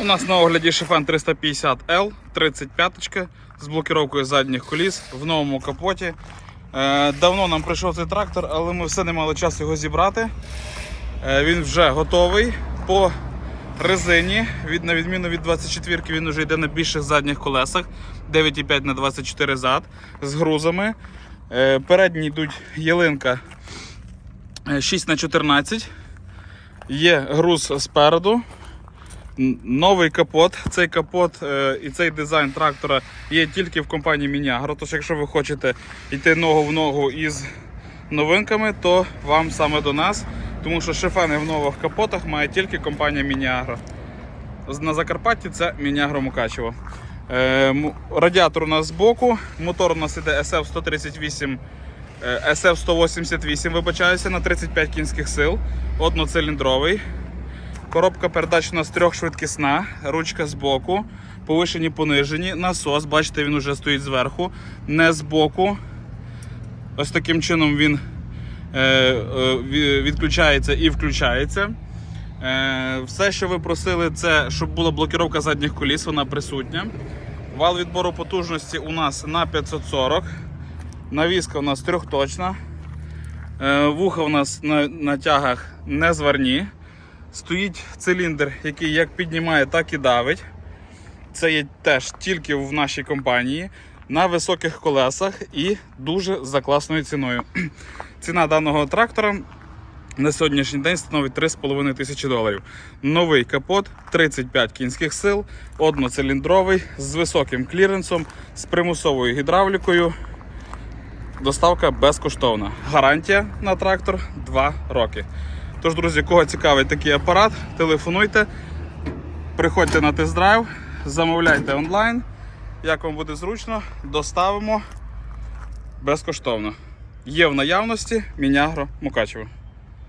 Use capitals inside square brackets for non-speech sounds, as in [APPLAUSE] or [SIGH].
У нас на огляді Шифен 350L 35 з блокіровкою задніх коліс в новому капоті. Е, Давно нам прийшов цей трактор, але ми все не мали часу його зібрати. Е, Він вже готовий по резині. На відміну від 24-ки, він вже йде на більших задніх колесах 9,5 на 24 зад з грузами. Е, Передні йдуть ялинка 6 на 14 Є груз спереду. Новий капот. Цей капот е, і цей дизайн трактора є тільки в компанії Мінягро. Тож, якщо ви хочете йти ногу в ногу із новинками, то вам саме до нас. Тому що шифени в нових капотах має тільки компанія Мінягро. На Закарпатті це Мінягро Мукачево. Е, радіатор у нас збоку, мотор у нас іде SF-138 е, SF-188, вибачаюся, на 35 кінських сил, одноциліндровий. Коробка передач у нас трьохшвидкісна, ручка збоку, повишені, понижені, насос, бачите, він вже стоїть зверху, не збоку. Ось таким чином він е, е, відключається і включається. Е, все, що ви просили, це щоб була блокіровка задніх коліс, вона присутня. Вал відбору потужності у нас на 540. Навіска у нас трьохточна. Вуха у нас на, на тягах не зварні. Стоїть циліндр, який як піднімає, так і давить. Це є теж тільки в нашій компанії на високих колесах і дуже за класною ціною. [CLEARS THROAT] Ціна даного трактора на сьогоднішній день становить 3,5 тисячі доларів. Новий капот, 35 кінських сил, одноциліндровий, з високим кліренсом, з примусовою гідравлікою. Доставка безкоштовна. Гарантія на трактор 2 роки. Тож, друзі, кого цікавить такий апарат, телефонуйте, приходьте на тест-драйв, замовляйте онлайн. Як вам буде зручно, доставимо безкоштовно. Є в наявності Мінягро Мукачево.